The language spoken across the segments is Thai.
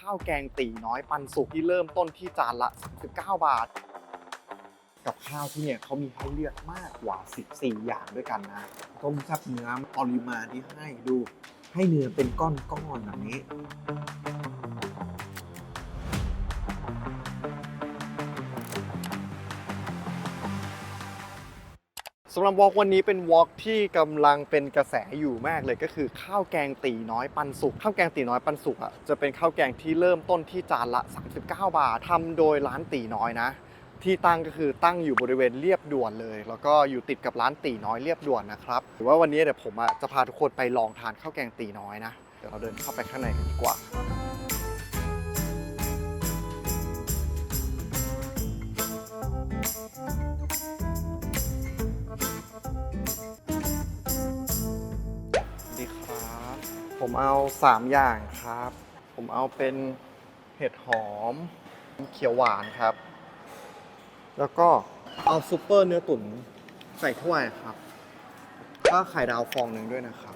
ข้าวแกงตีน้อยปันสุกที่เริ่มต้นที่จานละ39บาท กับข้าวที่เนี่ยเขามีให้เลือกมากกว่า 14 อย่างด้วยกันนะต้มแซ่บเนื้อปริมาณที่ให้ดู ให้เนื้อเป็นก้อนๆแบบนี้ สำหรับวอล์กวันนี้เป็นวอล์กที่กำลังเป็นกระแสอยู่มากเลยก็คือข้าวแกงตีน้อยปันสุกข้าวแกงตีน้อยปันสุกอะจะเป็นข้าวแกงที่เริ่มต้นที่จานละ 39 บาททำโดยร้านตีน้อยนะ ที่ตั้งก็คือตั้งอยู่บริเวณเรียบด่วนเลย แล้วก็อยู่ติดกับร้านตีน้อยเรียบด่วนนะครับหรือว่าวันนี้เดี๋ยวผมอะจะพาทุกคนไปลองทานข้าวแกงตีน้อยนะเดี๋ยวเราเดินเข้าไปข้างในกันดีกว่า ผมเอา 3 อย่างครับ ผมเอาเป็นเห็ดหอม เขียวหวานครับ แล้วก็เอาซุปเปอร์เนื้อตุ๋นใส่ถ้วยครับ ก็ไข่ดาวฟองหนึ่งด้วยนะครับ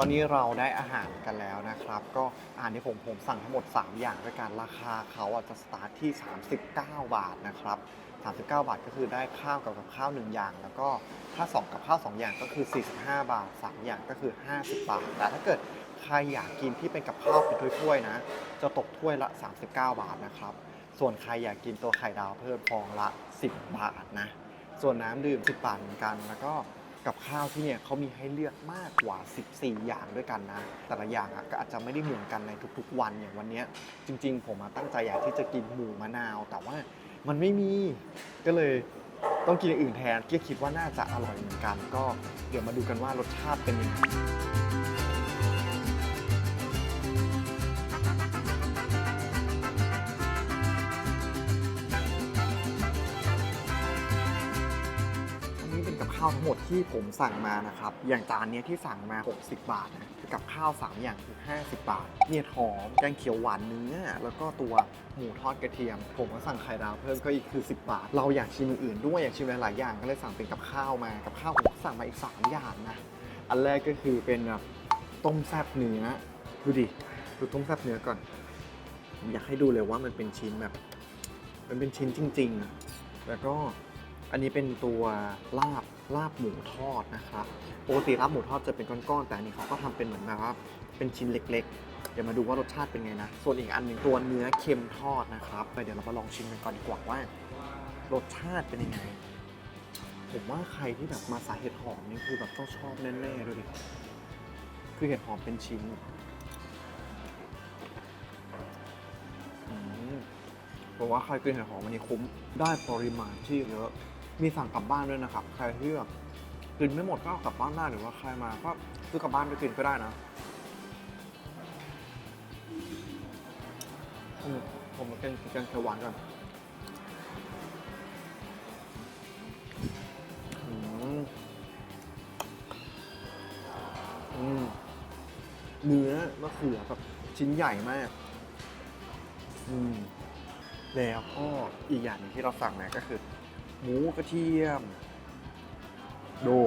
อนนี้เราได้อาหารกันแล้วนะครับ ก็อาหารที่ผมผมสั่งทั้งหมด 3 อย่างด้วยกันราคาเขาอะจะสตาร์ทที่ 39 บาทนะครับ 39 บาทก็คือได้ข้าวกับกับข้าว 1 อย่าง แล้วก็ถ้า 2 กับข้าว 2 อย่างก็คือ 45 บาท 3 อย่างก็คือ 50 บาท แต่ถ้าเกิดใครอยากกินที่เป็นกับข้าวเป็นถ้วยๆนะ จะตกถ้วยละ 39 บาทนะครับ ส่วนใครอยากกินตัวไข่ดาวเพิ่มฟองละ 10 บาทนะ ส่วนน้ำดื่ม 10 บาทเหมือนกันแล้วก็ กับข้าวที่เนี่ยเขามีให้เลือกมากกว่า 14 อย่างด้วยกันนะ แต่ละอย่างอะก็อาจจะไม่ได้เหมือนกันในทุกๆ วันอย่างวันเนี้ยจริง ๆ ผมอะตั้งใจอยากที่จะกินหมูมะนาว แต่ว่ามันไม่มีก็เลยต้องกินอย่างอื่นแทนเกียคิดว่าน่าจะอร่อยเหมือนกัน ก็เดี๋ยวมาดูกันว่ารสชาติเป็นยังไง ข้าวทั้งหมดที่ผมสั่งมานะครับ อย่างจานเนี้ยที่สั่งมา 60 บาทนะกับข้าว 3 อย่างคือ 50 บาท เนี่ยหอมแกงเขียวหวานเนื้อ แล้วก็ตัวหมูทอดกระเทียม ผมก็สั่งไข่ดาวเพิ่มก็อีกคือ 10 บาท เราอยากชิมอื่นๆด้วย อยากชิมหลายๆอย่างก็เลยสั่งเป็นกับข้าวมา กับข้าวผมสั่งมาอีก 3 อย่างนะ อันแรกก็คือเป็นแบบต้มแซ่บเนื้อ ดูดิ ดูต้มแซ่บเนื้อก่อนผมอยากให้ดูเลยว่ามันเป็นชิ้นแบบ มันเป็นชิ้นจริงๆอะแล้วก็อันนี้เป็นตัวลาบ ลาบหมูทอดนะครับปกติลาบหมูทอดจะเป็นก้อนๆแต่อันนี้เขาก็ทำเป็นเหมือนแบบว่าเป็นชิ้นเล็ก ๆ เดี๋ยวมาดูว่ารสชาติเป็นไงนะ ส่วนอีกอันหนึ่งตัวเนื้อเค็มทอดนะครับไปเดี๋ยวเรามาลองชิมกันก่อนดีกว่าว่ารสชาติเป็นยังไง ผมว่าใครที่แบบมาสายเห็ดหอมนี่คือแบบต้องชอบแน่ๆดูดิคือเห็ดหอมเป็นชิ้นผมว่าใครกินเห็ดหอมวันนี้คุ้มได้ปริมาณที่เยอะ มีสั่งกลับบ้านด้วยนะครับ ใครที่แบบกินไม่หมดก็เอากลับบ้านได้หรือว่าใครมาก็ซื้อกลับบ้านไปกินก็ได้นะอืมผมมากินกันเขียวหวานก่อนอืมอืมเนื้อมะเขือแบบชิ้นใหญ่มาก อืมแล้วก็อีกอย่างหนึงที่เราสั่งมาก็คือ หมูกระเทียม ดู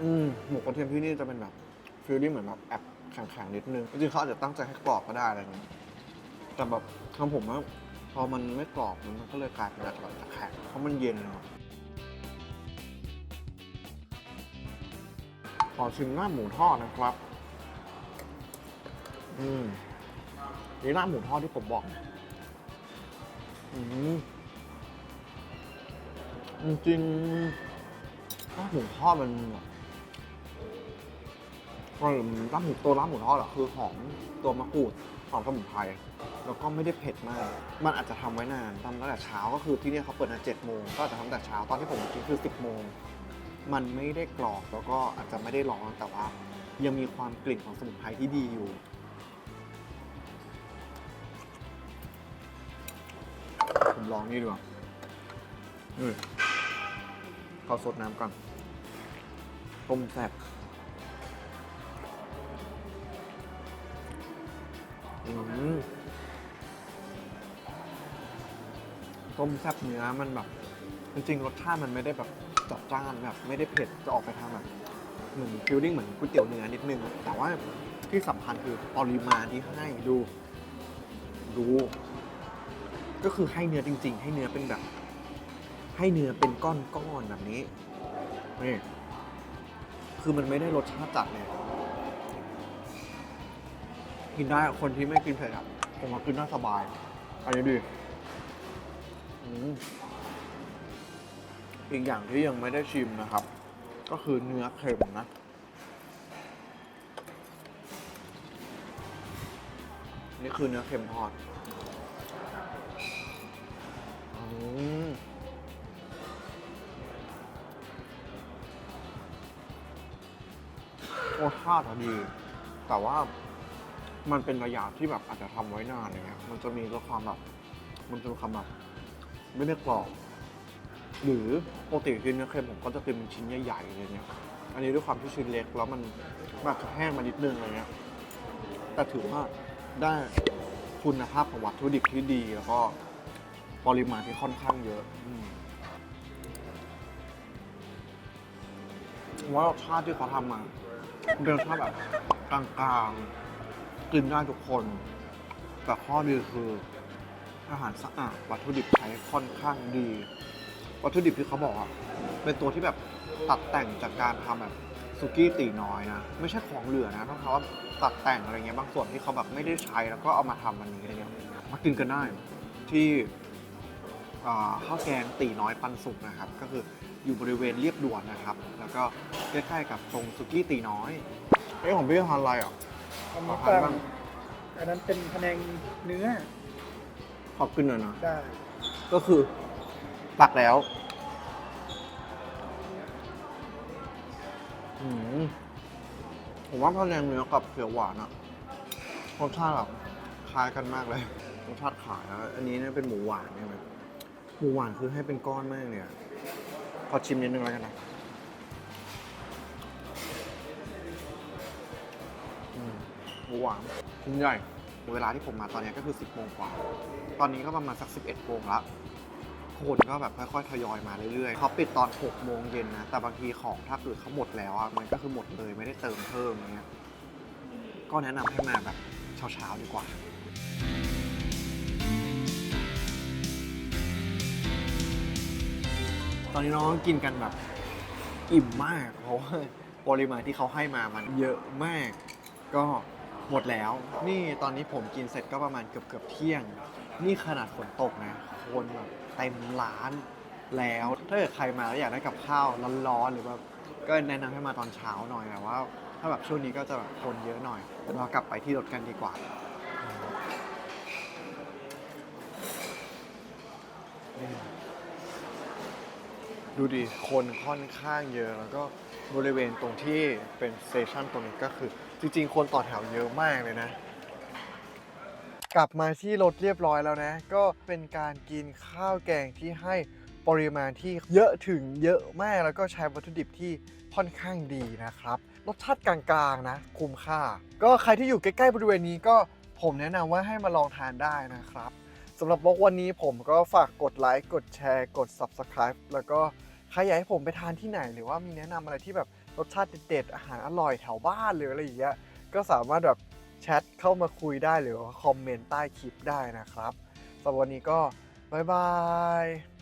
อืมหมูกระเทียมที่นี่จะเป็นแบบฟิลลิ่งเหมือนแบบแอบแข็งๆนิดนึงจริงๆเขาอาจจะตั้งใจให้กรอบก็ได้อะไรอย่างเงี้ยแต่แบบทำผมว่าพอมันไม่กรอบมันก็เลยกลายเป็นแบบแข็งเพราะมันเย็นเนาะขอชิมหน้าหมูทอดนะครับ อืมนี่หน้าหมูทอดที่ผมบอกอืมจริงๆหน้าหมูทอดมันแบบเออหน้าหมูตัวร้านหมูทอดอะคือหอมตัวมะกรูดหอมสมุนไพรแล้วก็ไม่ได้เผ็ดมาก มันอาจจะทำไว้นานทำตั้งแต่เช้าก็คือที่นี่เขาเปิดตั้งเจ็ดโมงก็อาจจะทำตั้งแต่เช้าตอนที่ผมกินคือสิบโมงมันไม่ได้กรอบแล้วก็อาจจะไม่ได้ร้อนแต่ว่า ยังมีความกลิ่นของสมุนไพรที่ดีอยู่ ผมลองนี่ดีกว่านี่ขอสดน้ำก่อนต้มแซ่บอืมต้มแซ่บเนื้อมันแบบ จริงๆรสชาติมันไม่ได้แบบจัดจ้านแบบ ไม่ได้เผ็ดจะออกไปทางแบบเหมือนฟิลลิ่งเหมือนก๋วยเตี๋ยวเนื้อนิดนึง แต่ว่าที่สำคัญคือปริมาณที่ให้ดู ดู ก็คือให้เนื้อจริง ๆ ให้เนื้อเป็นแบบ ให้เนื้อเป็นก้อนๆแบบนี้นี่คือมันไม่ได้รสชาติจัดเลยกินได้คนที่ไม่กินเผ็ดอะผมว่ากินได้สบายอันนี้ดีอีกอย่างที่ยังไม่ได้ชิมนะครับ ก็คือเนื้อเค็มนะนี่คือเนื้อเค็มทอด รสชาติอะดี แต่ว่ามันเป็นระยะที่แบบอาจจะทำไว้นานอย่างเงี้ย มันจะมีรสความแบบ มันจะมีความแบบไม่ได้กรอบ หรือปกติกินเนื้อเค็มผมก็จะกินเป็นชิ้นใหญ่ๆเลยเนี่ยอันนี้ด้วยความที่ชิ้นเล็กแล้วมันมาจจะแห้งมานิดนึงอะไรเงี้ย แต่ถือว่าได้คุณภาพของวัตถุดิบที่ดีแล้วก็ ปริมาณที่ค่อนข้างเยอะอืมผมว่ารสชาติที่เขาทำมาเป็นรสชาติแบบกลางๆกินได้ทุกคน แต่ข้อดีคือ อาหารสะอาดวัตถุดิบใช้ค่อนข้างดี วัตถุดิบที่เขาบอกอะเป็นตัวที่แบบตัดแต่งจากการทำแบบสุกี้ตีน้อยนะไม่ใช่ของเหลือนะต้องเขาว่าตัดแต่งอะไรเงี้ยบางส่วนที่เขาแบบไม่ได้ใช้แล้วก็เอามาทำมันนี้อะไรเงี้ยมากินกันได้ที่ ข้าวแกงตีน้อยปันสุกนะครับ ก็คืออยู่บริเวณเรียบด่วนนะครับ แล้วก็ใกล้ๆกับตรงสุกี้ตีน้อยเอ้ของพี่ทานอะไรอะอันขอนี้ทานตังบ้างอันนั้นเป็นพะแนงเนื้อ ขอบคุณหน่อยนะได้ก็คือตักแล้วอืมผมว่าพะแนงเนื้อกับเขียวหวานอะรสชาติแบบคล้ายกันมากเลยรสชาติขายแล้วอันนี้เนี่ยเป็นหมูหวานใช่ไหม หมูหวานคือให้เป็นก้อนมากเลยอะขอชิมนิดนึงแล้วกันนะอืมหมูหวานชิ้นใหญ่ เวลาที่ผมมาตอนนี้ก็คือ 10โมงกว่า ตอนนี้ก็ประมาณสัก 11โมงละคนก็แบบค่อยๆทยอยมาเรื่อยๆเขาปิดตอน6โมงเย็นนะ แต่บางทีของถ้าเกิดเขาหมดแล้วอะมันก็คือหมดเลยไม่ได้เติมเพิ่มอย่างเงี้ย ก็แนะนำให้มาแบบเช้าๆดีกว่า อนนี้น้องกินกันแบบอิ่มมากเพราะว่าปริมาณที่เขาให้มามันเยอะมาก ก็หมดแล้ว นี่ตอนนี้ผมกินเสร็จก็ประมาณเกือบเกือบเที่ยง นี่ขนาดฝนตกนะคนแบบเต็มร้านแล้วถ้าเกิดใครมาแล้วอยากได้กับข้าวร้อนๆหรือว่าก็แนะนำให้มาตอนเช้าหน่อยแต่ว่า ถ้าแบบช่วงนี้ก็จะแบบคนเยอะหน่อยเดี๋ยวเรากลับไปที่รถกันดีกว่า ดูดิคนค่อนข้างเยอะ แล้วก็บริเวณตรงที่เป็นสเตชันตรงนี้ก็คือ จริง ๆ คนต่อแถวเยอะมากเลยนะ กลับมาที่รถเรียบร้อยแล้วนะ ก็เป็นการกินข้าวแกงที่ให้ปริมาณที่เยอะถึงเยอะมากแล้วก็ใช้วัตถุดิบที่ค่อนข้างดีนะครับ รสชาติกลางๆนะ คุ้มค่า ก็ใครที่อยู่ใกล้ๆบริเวณนี้ก็ผมแนะนำว่าให้มาลองทานได้นะครับสำหรับบล็อกวันนี้ผมก็ฝากกดไลค์ กดแชร์ กด Subscribe แล้วก็ ครอยากให้ผมไปทานที่ไหน หรือว่ามีแนะนำอะไรที่แบบรสชาติเด็ดๆอาหารอร่อยแถวบ้านหรืออะไรอย่างเงี้ยก็สามารถแบบแชทเข้ามาคุยได้หรือว่าคอมเมนต์ใต้คลิปได้นะครับสำหรับวันนี้ก็บ๊ายบาย